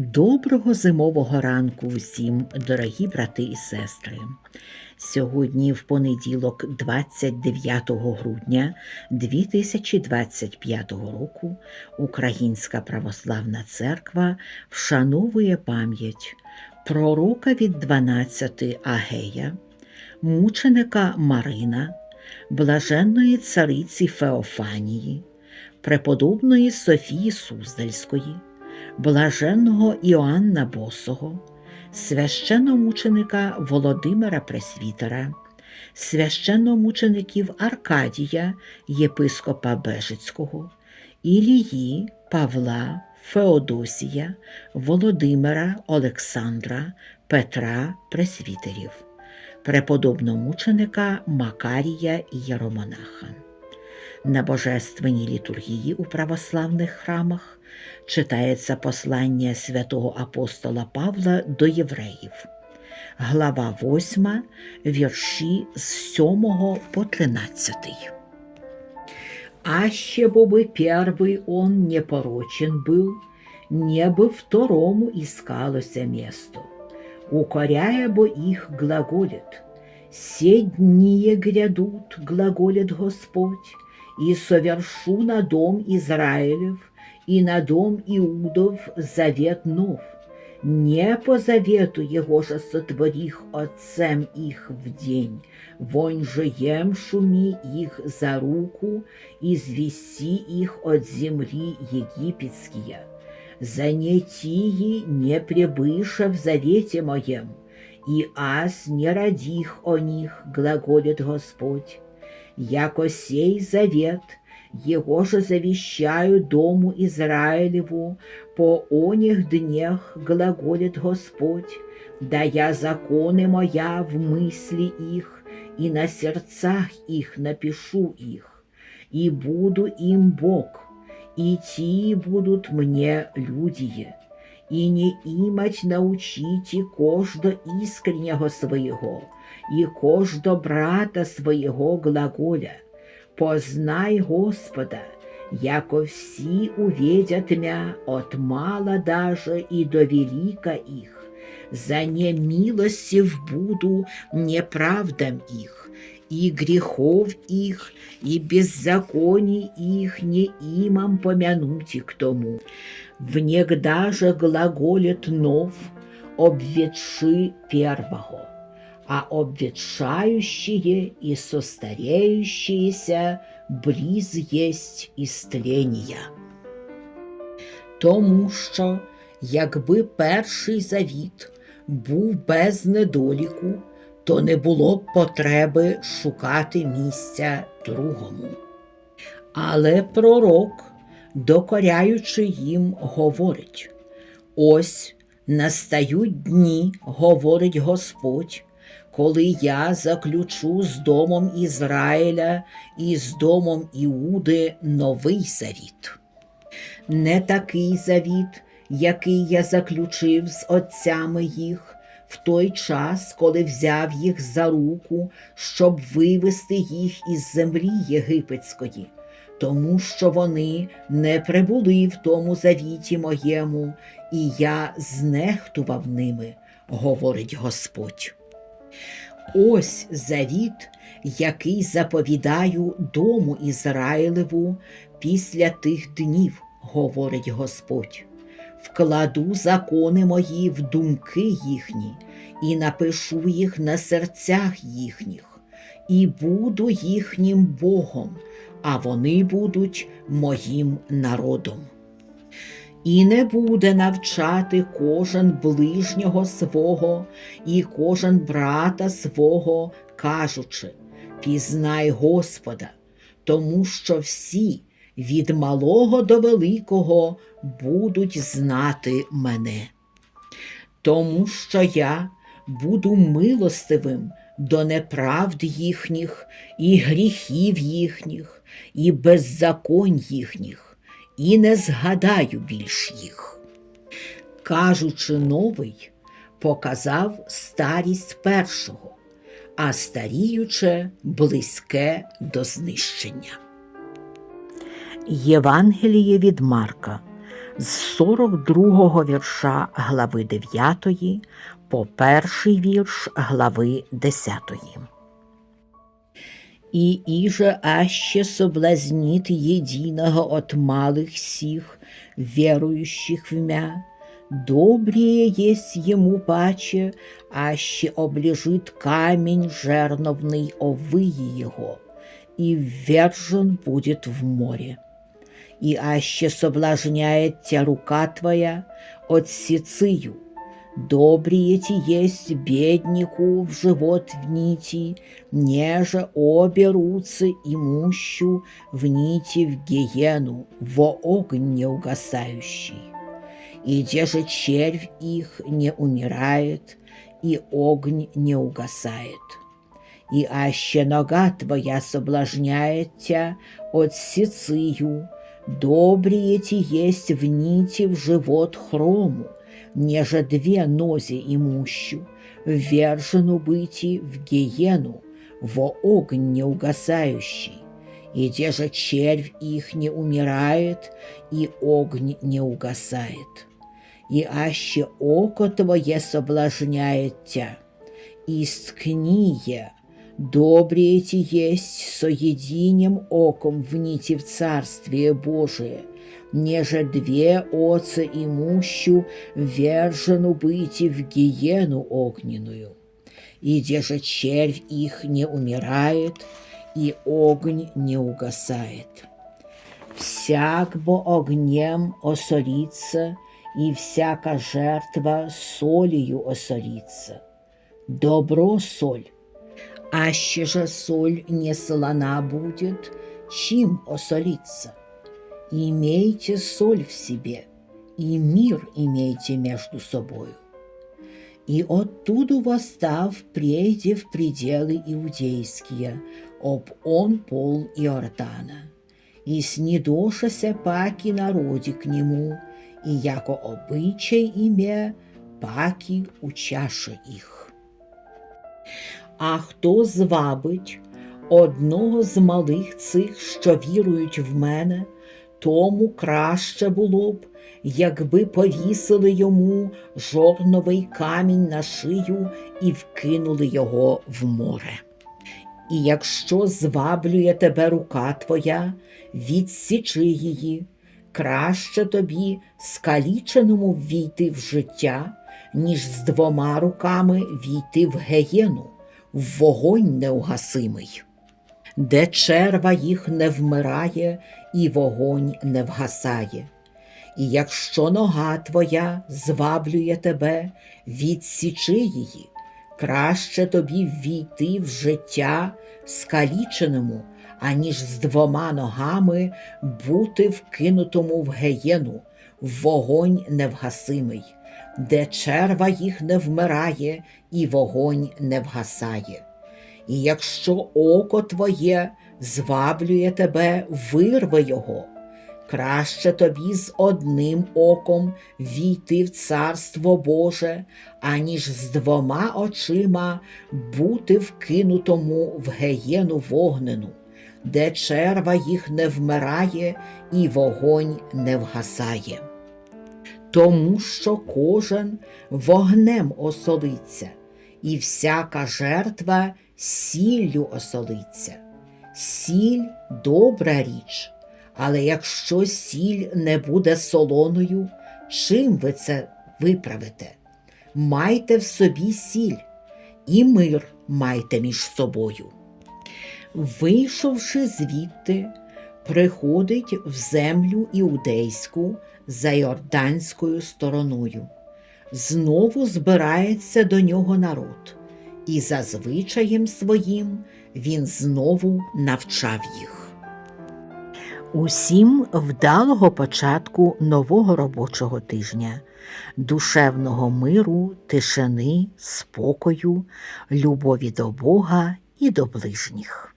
Доброго зимового ранку усім, дорогі брати і сестри. Сьогодні, в понеділок, 29 грудня 2025 року, Українська православна церква вшановує пам'ять пророка від 12 Агея, мученика Марина, блаженної цариці Феофанії, преподобної Софії Суздальської блаженного Іоанна Босого, священномученика Володимира Пресвітера, священномучеників Аркадія, єпископа Бежицького, Ілії Павла, Феодосія, Володимира Олександра, Петра Пресвітерів, преподобномученика Макарія Єромонаха. На божественній літургії у православних храмах читається послання святого апостола Павла до євреїв, глава 8, вірші з 7 по 13. Аще бо бы первый он непорочен был, не бы второму искалося место. Укоряя бо их глаголит, «Се дни грядут, глаголит Господь, и совершу на дом Израилев и на дом Иудов завет нов. Не по завету его же сотворих отцем их в день, вонь же емшуми их за руку, извести их от земли египетские. Занятии не пребыша в завете моем, и аз не родих о них, глаголит Господь. Яко сей завет, его же завещаю дому Израилеву, по оних днях глаголит Господь, да я законы моя в мысли их, и на сердцах их напишу их, и буду им Бог, и ти будут мне люди, и не имать научите кождо искреннего своего, і кождо брата свого глаголя. Познай Господа, яко всі увидят мя от мала даже и до велика их. За немилостив буду неправдам их, и грехов их, и беззаконий их не имам помянути к тому. Внегда же глаголит нов, обветши первого а обветшающие и состареющиеся близ есть істлення. Тому що, якби перший завіт був без недоліку, то не було б потреби шукати місця другому. Але пророк, докоряючи їм, говорить: ось настають дні, говорить Господь, коли я заключу з домом Ізраїля і з домом Іуди новий завіт. Не такий завіт, який я заключив з отцями їх в той час, коли взяв їх за руку, щоб вивести їх із землі єгипетської, тому що вони не прибули в тому завіті моєму, і я знехтував ними, говорить Господь. Ось завіт, який заповідаю дому Ізраїлеву після тих днів, говорить Господь. Вкладу закони мої в думки їхні, і напишу їх на серцях їхніх, і буду їхнім Богом, а вони будуть моїм народом. І не буде навчати кожен ближнього свого і кожен брата свого, кажучи, пізнай Господа, тому що всі від малого до великого будуть знати мене. Тому що я буду милостивим до неправд їхніх, і гріхів їхніх, і беззаконь їхніх і не згадаю більш їх. Кажучи новий, показав старість першого, а старіюче близьке до знищення. Євангеліє від Марка, з 42 вірша глави 9 по перший вірш глави 10 И иже аще соблазнит единого от малых сих, верующих в мя, добрее есть ему паче, аще облежит камень жерновный овые его, и ввержен будет в море. И аще соблазняет тя рука твоя от сицию, Добрые ти есть беднику в живот в нити, неже оберутся имущу в нити в гиену, во огонь неугасающий. И где же червь их не умирает, и огонь не угасает. И аще нога твоя соблазняет тя от сицию, добрые ти есть в нити в живот хрому, неже две нози имущу, ввержену быти в гиену, во огонь неугасающий, и где же червь их не умирает, и огонь не угасает. И аще око твое соблазняет тя, искния, добрые ти есть со единим оком в нити в Царствие Божие, неже две оца имущу вержену быти в гиену огненную. И где же червь их не умирает, и огонь не угасает. Всяк бо огнем осолится, и всяка жертва солью осолится. Добро соль, аще же соль не солона будет, чем осолиться? Имейте соль в себе, и мир имейте между собою. И оттуда восстав, прейде в пределы иудейские, об он пол Иордана, и снедошася паки народе к нему, и яко обычай име, паки у чаши їх. А хто звабить одного з малих цих, що вірують в мене, тому краще було б, якби повісили йому жорновий камінь на шию і вкинули його в море. І якщо зваблює тебе рука твоя, відсічи її, краще тобі скаліченому ввійти в життя, ніж з двома руками війти в геєну, в вогонь неугасимий де черва їх не вмирає, і вогонь не вгасає. І якщо нога твоя зваблює тебе, відсічи її, краще тобі ввійти в життя скаліченому, аніж з двома ногами бути вкинутому в геєну, в вогонь невгасимий, де черва їх не вмирає, і вогонь не вгасає. І якщо око твоє зваблює тебе, вирви його, краще тобі з одним оком війти в Царство Боже, аніж з двома очима бути вкинутому в геєну вогнену, де черва їх не вмирає і вогонь не вгасає. Тому що кожен вогнем осолиться, і всяка жертва сіллю осолиться. Сіль добра річ, але якщо сіль не буде солоною, чим ви це виправите? Майте в собі сіль, і мир майте між собою. Вийшовши звідти, приходить в землю іудейську за Йорданською стороною. Знову збирається до нього народ і за звичаєм своїм він знову навчав їх. Усім вдалого початку нового робочого тижня, душевного миру, тишини, спокою, любові до Бога і до ближніх.